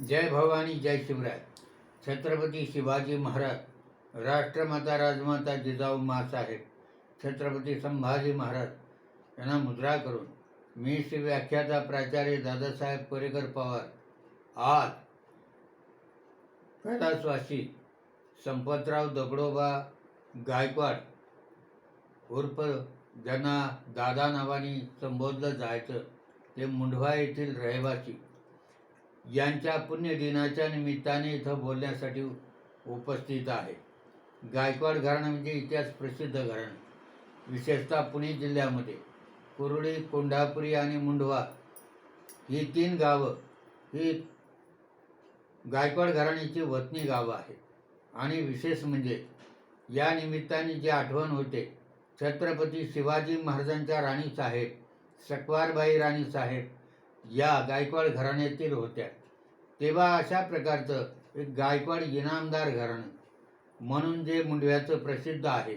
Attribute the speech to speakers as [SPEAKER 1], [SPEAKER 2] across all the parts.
[SPEAKER 1] जय भवानी जय शिवराय. छत्रपती शिवाजी महाराज राष्ट्रमाता राजमाता जिजाऊ मासाहेब छत्रपती संभाजी महाराज यांना मुद्रा करून मी श्री व्याख्याता प्राचार्य दादासाहेब कोरेकर पवार आज कैलासवासी संपतराव दगडोबा गायकवाड उर्फ ज्यांना दादा नावाने संबोधलं जायचं ते मुंढवा येथील रहिवासी. यांच्या पुण्यदिनाच्या निमित्ताने इथं बोलण्यासाठी उपस्थित आहे. गायकवाड घराणं म्हणजे इतिहास प्रसिद्ध घराणं. विशेषतः पुणे जिल्ह्यामध्ये. कुरळी कोंढापुरी आणि मुंढवा ही तीन गावं ही गायकवाड घराण्याची वतनी गावं आहेत. आणि विशेष म्हणजे या निमित्ताने जी आठवण होते छत्रपती शिवाजी महाराजांच्या राणी साहेब सकवारबाई राणीसाहेब या गायकवाड घराण्यातील होत्या. तेव्हा अशा प्रकारचं एक गायकवाड इनामदार घराणं. म्हणून जे मुंडव्याचं प्रसिद्ध आहे.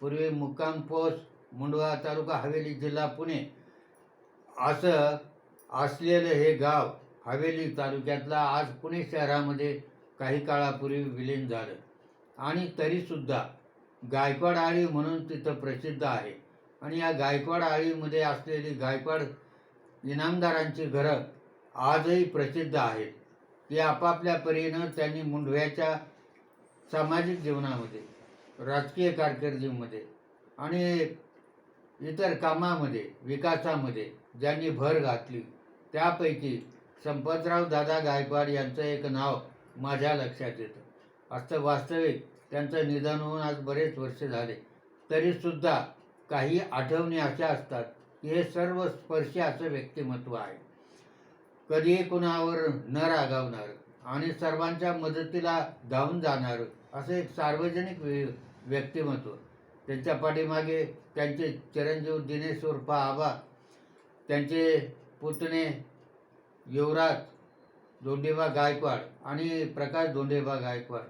[SPEAKER 1] पूर्वी मुक्काम पोस्ट मुंडवा तालुका हवेली जिल्हा पुणे. असं असलेलं हे गाव हवेली तालुक्यातला आज पुणे शहरामध्ये काही काळापूर्वी विलीन झालं. आणि तरीसुद्धा गायकवाड आळी म्हणून तिथं प्रसिद्ध आहे. आणि या गायकवाड आळीमध्ये असलेली गायकवाड इनामदारांची घरं आजही प्रसिद्ध आहेत. ती आपापल्या परीनं त्यांनी मुंडव्याच्या सामाजिक जीवनामध्ये राजकीय कारकिर्दीमध्ये आणि इतर कामामध्ये विकासामध्ये ज्यांनी भर घातली त्यापैकी संपतराव दादा गायकवाड यांचं एक नाव माझ्या लक्षात येतं. असं वास्तविक त्यांचं निधन होऊन आज बरेच वर्ष झाले. तरीसुद्धा काही आठवणी अशा असतात हे सर्व स्पर्शाचं असं व्यक्तिमत्व आहे. कधीही कुणावर न रागावणार आणि सर्वांच्या मदतीला धावून जाणार असं एक सार्वजनिक व्य- व्यक्तिमत्व. त्यांच्या पाठीमागे त्यांचे चिरंजीव दिनेश उर्फा आबा त्यांचे पुतणे युवराज दोंडेबा गायकवाड आणि प्रकाश दोंडेबा गायकवाड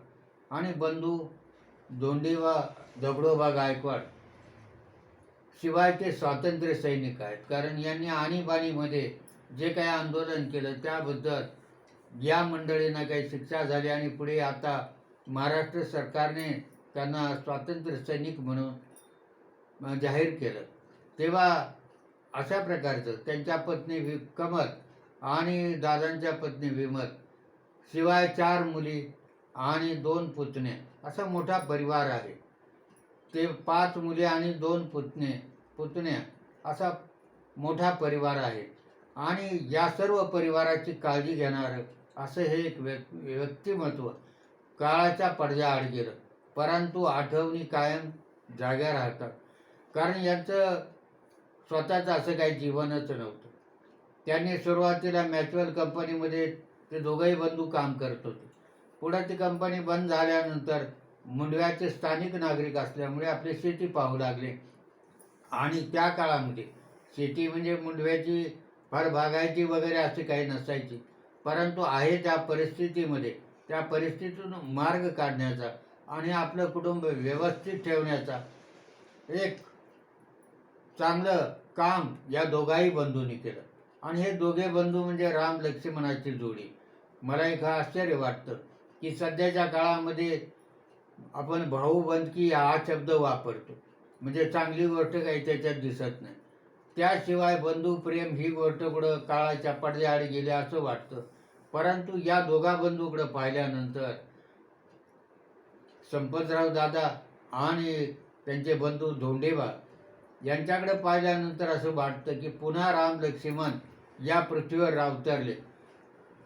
[SPEAKER 1] आणि बंधू दोंडेबा दगडोबा गायकवाड शिवाय ते स्वातंत्र्य सैनिक आहेत. कारण यांनी आणीबाणीमध्ये जे काही आंदोलन केलं त्याबद्दल या मंडळींना काही शिक्षा झाली आणि पुढे आता महाराष्ट्र सरकारने त्यांना स्वातंत्र्य सैनिक म्हणून जाहीर केलं. तेव्हा अशा प्रकारचं त्यांच्या पत्नी वि कमल आणि दादांच्या पत्नी विमल शिवाय चार मुली आणि दोन पुतणे असा मोठा परिवार आहे. ते पाच मुली आणि दोन पुतणे पुतण्या असा मोठा परिवार आहे. आणि या सर्व परिवाराची काळजी घेणारं असं हे एक व्यक् व्यक्तिमत्व काळाच्या पडद्याआड गेलं परंतु आठवणी कायम जाग्या राहतात. कारण यांचं स्वतःचं असं काही जीवनच नव्हतं. त्यांनी सुरुवातीला मॅच्युअल कंपनीमध्ये ते दोघंही बंधू काम करत होते. पुढं ती कंपनी बंद झाल्यानंतर मुंडव्याचे स्थानिक नागरिक असल्यामुळे आपली शेती पाहू लागले. आणि त्या काळामध्ये शेती म्हणजे मुंडव्याची फार बागायती वगैरे अशी काही नसायची. परंतु आहे त्या परिस्थितीमध्ये त्या परिस्थितीतून मार्ग काढण्याचा आणि आपलं कुटुंब व्यवस्थित ठेवण्याचा एक चांगलं काम या दोघाही बंधूंनी केलं. आणि हे दोघे बंधू म्हणजे राम लक्ष्मणाची जोडी. मला एक आश्चर्य वाटतं की सध्याच्या काळामध्ये आपण भाऊबंदकी हा शब्द वापरतो. म्हणजे चांगली गोष्ट काही त्याच्यात दिसत नाही. त्याशिवाय बंधू प्रेम ही गोष्ट कुठं काळाच्या पडद्याआड गेली असं वाटतं. परंतु या दोघा बंधूकडं पाहिल्यानंतर संपतराव दादा आणि त्यांचे बंधू धोंडेबा यांच्याकडे पाहिल्यानंतर असं वाटतं की पुन्हा राम लक्ष्मण या पृथ्वीवर रावतरले.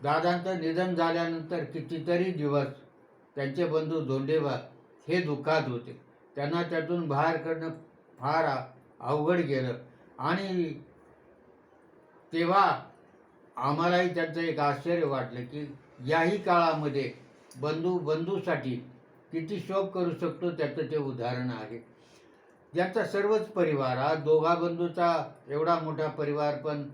[SPEAKER 1] दादांचं निधन झाल्यानंतर कितीतरी दिवस त्यांचे बंधू धोंडेबा हे दुःखात होते. त्यांना त्यातून बाहेर करणं फार अवघड गेलं. आणि तेव्हा आम्हालाही त्यांचं एक आश्चर्य वाटलं की याही काळामध्ये बंधू बंधूसाठी किती शोक करू शकतो त्याचं ते उदाहरण आहे. ज्यांचा सर्वच परिवार हा दोघा बंधूचा एवढा मोठा परिवार पण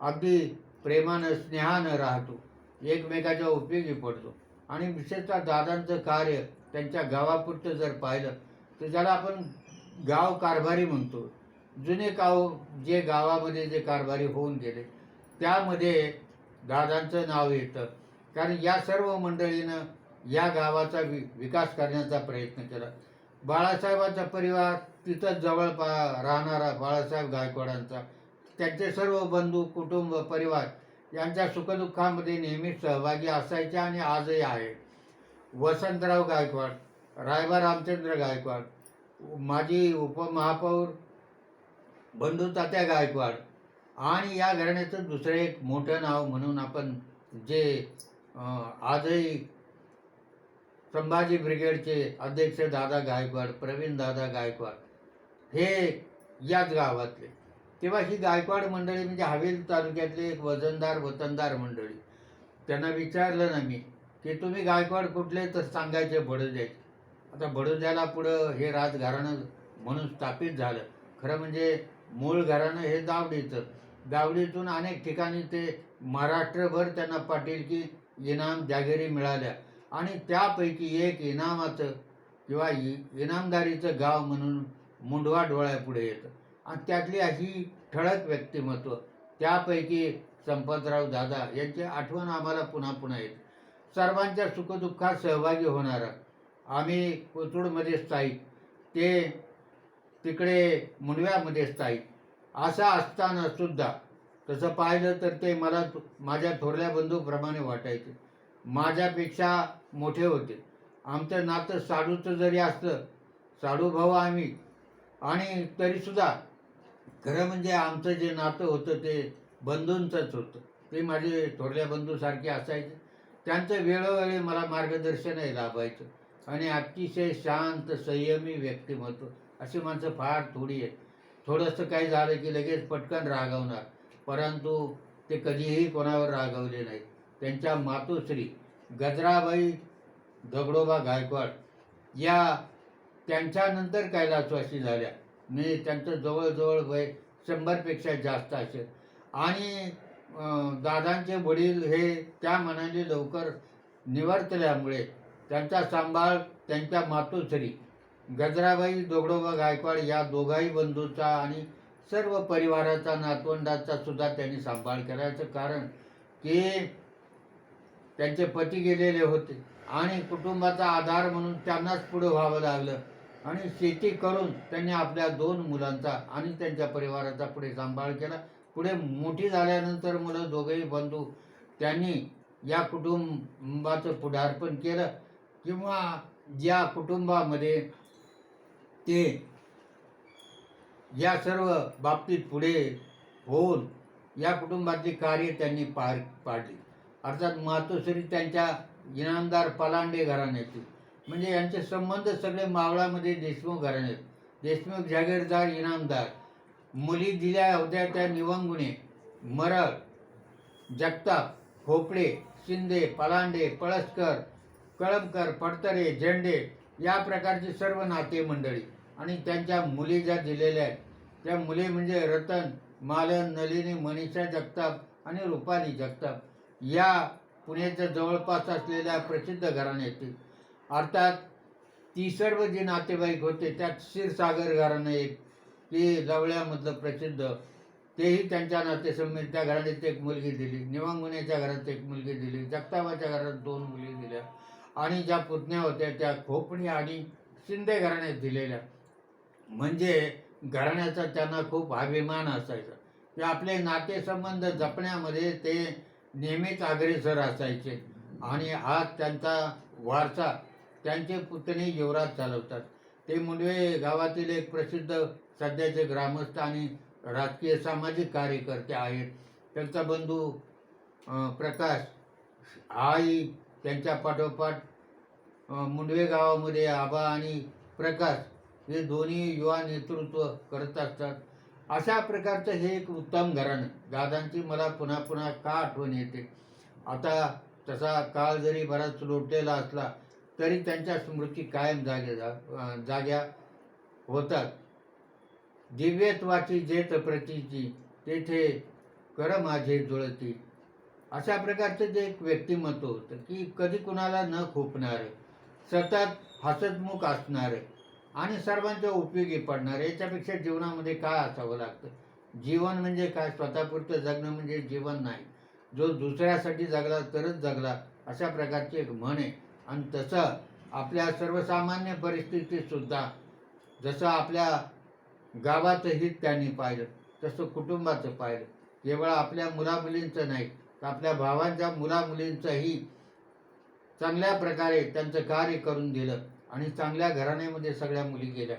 [SPEAKER 1] अगदी प्रेमानं स्नेहानं राहतो. एकमेकाच्या उपयोगी पडतो. आणि विशेषतः दादांचं कार्य त्यांच्या गावापुरतं जर पाहिलं तर ज्याला आपण गाव कारभारी म्हणतो. जुने गाव जे गावामध्ये जे कारभारी होऊन गेले त्यामध्ये दादांचं नाव येतं. कारण या सर्व मंडळीनं या गावाचा वि विकास करण्याचा प्रयत्न केला. बाळासाहेबांचा परिवार तिथंच जवळ पा राहणारा बाळासाहेब गायकवाडांचा. त्यांचे सर्व बंधू कुटुंब परिवार यांच्या सुखदुःखामध्ये नेहमीच सहभागी असायचे आणि आजही आहे. वसंतराव गायकवाड रायबा रामचंद्र गायकवाड माजी उपमहापौर बंधू तात्या गायकवाड आणि या घराण्याचं दुसरं एक मोठं नाव म्हणून आपण जे आजही संभाजी ब्रिगेडचे अध्यक्ष दादा गायकवाड प्रवीण दादा गायकवाड हे याच गावातले. तेव्हा ही गायकवाड मंडळी म्हणजे हवेल तालुक्यातली एक वजनदार वतनदार मंडळी. त्यांना विचारलं ना मी की तुम्ही गायकवाड कुठले? तर सांगायचे बडोद्याचे आता बडोद्याला पुढं हे राजघराणं म्हणून स्थापित झालं. खरं म्हणजे मूळ घराणं हे दावडीचं. दावडीतून अनेक ठिकाणी ते महाराष्ट्रभर त्यांना पाटीलकी इनाम जागिरी मिळाल्या. आणि त्यापैकी एक इनामाचं किंवा इ इनामदारीचं गाव म्हणून मुंडवा डोळ्यापुढे येतं. आणि त्यातली अशी ठळक व्यक्तिमत्व त्यापैकी संपतराव दादा यांची आठवण आम्हाला पुन्हा पुन्हा येते. सर्वांच्या सुखदुःखात सहभागी होणारा आम्ही कोथरूडमध्ये स्थायिक. ते तिकडे मुंडव्यामध्ये स्थायिक. असं असताना सुद्धा तसं पाहिलं तर ते मला माझ्या थोरल्या बंधूप्रमाणे वाटायचे. माझ्यापेक्षा मोठे होते. आमचं नातं साडूचं जरी असलं साडू भाऊ आम्ही. आणि तरीसुद्धा खरं म्हणजे आमचं जे नातं होतं ते बंधूंचंच होतं. ते माझे थोरल्या बंधूसारखे असायचे. त्यांचं वेळोवेळी मला मार्गदर्शनही लाभायचं. आणि अतिशय शांत संयमी व्यक्तिमत्व. अशी माणसं फार थोडी आहेत. थोडंसं काही झालं की लगेच पटकन रागवणार. परंतु ते कधीही कोणावर रागवले नाही त्यांच्या मातोश्री गजराबाई दगडोबा गायकवाड या त्यांच्यानंतर कैलासवासी झाल्या. मी त्यांचं जवळजवळ वय शंभरपेक्षा जास्त असेल. आणि दादांचे वडील हे त्या मनाने लवकर निवर्तल्यामुळे त्यांचा सांभाळ त्यांच्या मातोश्री गजराबाई दोगडोबा गायकवाड या दोघाही बंधूचा आणि सर्व परिवाराचा नातवंडाचा सुद्धा त्यांनी सांभाळ करायचं कारण की त्यांचे पती गेलेले होते आणि कुटुंबाचा आधार म्हणून त्यांनाच पुढं व्हावं लागलं. आणि शेती करून त्यांनी आपल्या दोन मुलांचा आणि त्यांच्या परिवाराचा पुढे सांभाळ केला. पुढे मोठी झाल्यानंतर मुलं दोघेही बंधू त्यांनी या कुटुंबाचं पुढारपण केलं. किंवा ज्या कुटुंबामध्ये ते या सर्व बाबतीत पुढे होऊन या कुटुंबातली कार्य त्यांनी पार पाडली. अर्थात मातोश्री त्यांच्या इनामदार पलांडे घराण्याचे. म्हणजे यांचे संबंध सगळे मावळामध्ये देशमुख घराण्यात. देशमुख जागीरदार इनामदार. मुली दिल्या होत्या त्या निवंगुणे. मरळ जगताप खोपडे शिंदे पलांडे पळसकर कळमकर पडतरे झेंडे या प्रकारची सर्व नाते मंडळी. आणि त्यांच्या मुली ज्या दिलेल्या आहेत त्या मुली म्हणजे रतन मालन नलिनी मनीषा जगताप आणि रुपाली जगताप. या पुण्याच्या जवळपास असलेल्या प्रसिद्ध घराण्यातील. अर्थात ती सर्व जी नातेवाईक होते त्यात क्षीरसागर घराणं एक ते जवळ्यामधलं प्रसिद्ध. तेही त्यांच्या नातेसंबंधी त्या घराण्यात एक मुलगी दिली निवांगुण्याच्या घरात एक मुलगी दिली जगताबाच्या घरात दोन मुली दिल्या. आणि ज्या पुतण्या होत्या त्या खोपणी आणि शिंदे घराण्यात दिलेल्या. म्हणजे घराण्याचा त्यांना खूप अभिमान असायचा. ते आपले नातेसंबंध जपण्यामध्ये ते नेहमीच अग्रेसर असायचे. आणि आज त्यांचा वारसा त्यांचे पुतणे युवराज चालवतात. ते मुंडवे गावातील एक प्रसिद्ध सध्याचे ग्रामस्थ आणि राजकीय सामाजिक कार्यकर्ते आहेत. त्यांचा बंधू प्रकाश आई त्यांच्या पाठोपाठ मुंडवे गावामध्ये आबा आणि प्रकाश हे दोन्ही युवा नेतृत्व करत असतात. अशा प्रकारचं हे एक उत्तम घराणं. दादांची मला पुन्हा पुन्हा का आठवण येते? आता तसा काळ जरी बराच लोटलेला असला तरी त्यांच्या स्मृती कायम जागे जा जाग्या होतात. दिव्यत्वाची जेत प्रतीची तेथे कर माझे जुळती. अशा प्रकारचं जे एक व्यक्तिमत्व होतं की कधी कुणाला न खोपणारं सतत हसतमुख असणारे आणि सर्वांच्या उपयोगी पडणारे याच्यापेक्षा जीवनामध्ये काय असावं लागतं? जीवन म्हणजे काय? स्वतःपुरतं जगणं म्हणजे जीवन नाही. जो दुसऱ्यासाठी जगला तरच जगला अशा प्रकारची एक म्हण आहे. आणि तसं आपल्या सर्वसामान्य परिस्थितीतसुद्धा जसं आपल्या गावातही त्यांनी पाहिलं तसं कुटुंबाचं पाहिलं. केवळ आपल्या मुलामुलींचं नाही तर आपल्या भावांच्या मुलामुलींचंही चांगल्या प्रकारे त्यांचं कार्य करून दिलं आणि चांगल्या घराण्यामध्ये सगळ्या मुली गेल्या.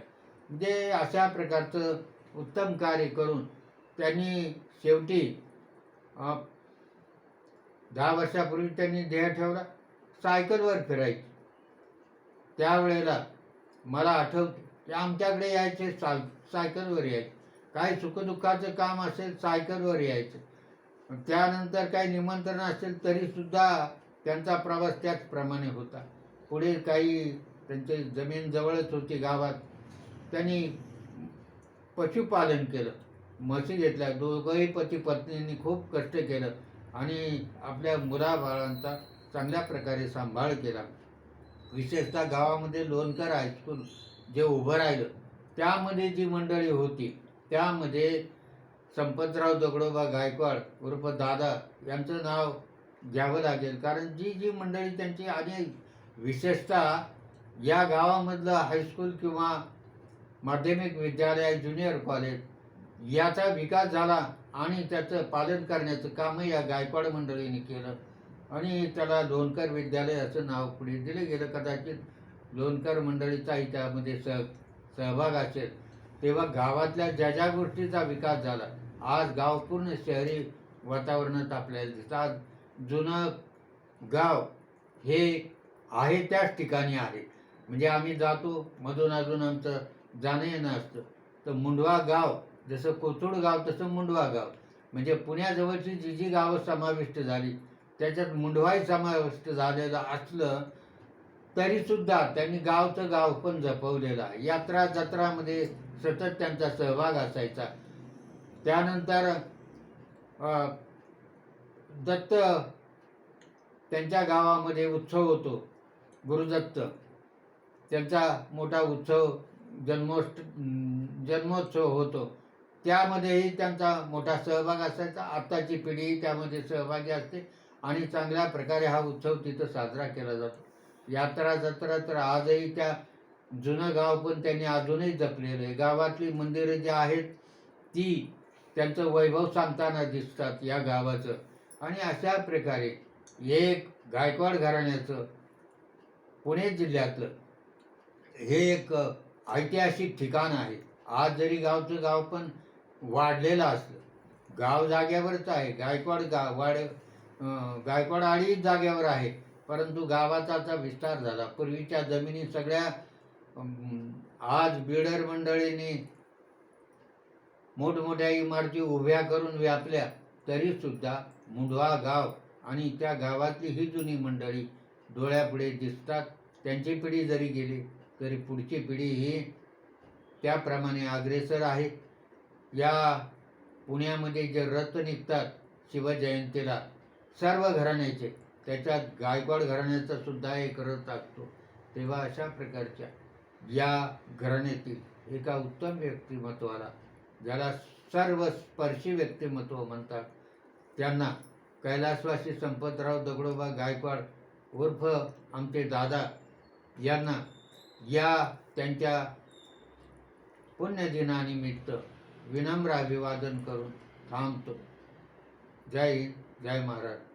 [SPEAKER 1] म्हणजे अशा प्रकारचं उत्तम कार्य करून त्यांनी शेवटी दहा वर्षापूर्वी त्यांनी देह ठेवला सायकलवर फिरायची. त्यावेळेला मला आठवते की आमच्याकडे यायचे साय सायकलवर यायचे. काही सुखदुःखाचं काम असेल सायकलवर यायचं. त्यानंतर काही निमंत्रण असेल तरीसुद्धा त्यांचा प्रवास त्याचप्रमाणे होता. पुढे काही त्यांचे जमीन जवळच होती गावात. त्यांनी पशुपालन केलं. म्हशी घेतल्या. दोघंही पती पत्नींनी खूप कष्ट केलं आणि आपल्या मुलाबाळांचा चांगल्या प्रकारे सांभाळ केला. विशेषतः गावामध्ये लोणकर हायस्कूल जे उभं राहिलं त्यामध्ये जी मंडळी होती त्यामध्ये संपतराव दगडोबा गायकवाड उर्फ दादा यांचं नाव घ्यावं लागेल. कारण जी जी मंडळी त्यांची आणि विशेषतः या गावामधलं हायस्कूल किंवा माध्यमिक विद्यालय ज्युनियर कॉलेज याचा विकास झाला आणि त्याचं पालन करण्याचं कामही या गायकवाड मंडळीने केलं. आणि त्याला लोणकर विद्यालय असं नाव पुढे दिलं गेलं. कदाचित लोणकर मंडळीचाही त्यामध्ये सह सहभाग असेल. तेव्हा गावातल्या ज्या ज्या गोष्टीचा विकास झाला आज गाव पूर्ण शहरी वातावरणात आपल्याला दिसतं आज जुनं गाव हे आहे त्याच ठिकाणी आहे. म्हणजे आम्ही जातो मधून अजून आमचं जाणं येणं असतं. तर मुंडवा गाव जसं कोथरूड गाव तसं मुंडवा गाव. म्हणजे पुण्याजवळची जी जी गावं समाविष्ट झाली त्याच्यात मुंडवाही समाविष्ट झालेलं असलं तरीसुद्धा त्यांनी गावचं गाव पण जपवलेलं आहे. यात्रा जत्रामध्ये सतत त्यांचा सहभाग असायचा. त्यानंतर दत्त त्यांच्या गावामध्ये उत्सव होतो. गुरुदत्त त्यांचा मोठा उत्सव जन्मोष्ट जन्मोत्सव होतो. त्यामध्येही त्यांचा मोठा सहभाग असायचा. आत्ताची पिढी त्यामध्ये सहभागी असते आणि चांगल्या प्रकारे हा उत्सव तिथं साजरा केला जातो. यात्रा जत्रा तर आजही त्या जुनं गाव पण त्यांनी अजूनही जपलेलं आहे. गावातली मंदिरं जी आहेत ती त्यांचं वैभव सांगताना दिसतात या गावाचं. आणि अशा प्रकारे एक गायकवाड घराण्याचं पुणे जिल्ह्यातलं हे एक ऐतिहासिक ठिकाण आहे. आज जरी गावचं गाव पण वाढलेलं असलं गाव जाग्यावरच आहे. गायकवाड गा वाड गायकवाड आडीच जाग्यावर आहे. परंतु गावाचा आता विस्तार झाला. पूर्वीच्या जमिनी सगळ्या आज बिडर मंडळीने मोठमोठ्या इमारती उभ्या करून व्यापल्या तरीसुद्धा मुंढवा गाव आणि त्या गावातली ही जुनी मंडळी डोळ्यापुढे दिसतात. त्यांची पिढी जरी गेली तरी पुढची पिढी ही त्याप्रमाणे अग्रेसर आहे. या पुण्यामध्ये जे रथ निघतात शिवजयंतीला सर्व घराण्याचे त्याच्यात गायकवाड घराण्याचा सुद्धा एक रथ असतो. तेव्हा अशा प्रकारच्या या घराण्यातील एका उत्तम व्यक्तिमत्वाला ज्याला सर्व स्पर्शी व्यक्तिमत्व म्हणतात त्यांना कैलासवासी संपतराव दगडोबा गायकवाड उर्फ आमचे दादा यांना या त्यांच्या पुण्यदिनानिमित्त विनम्र अभिवादन करून थांबतो. जय हिंद जय महाराज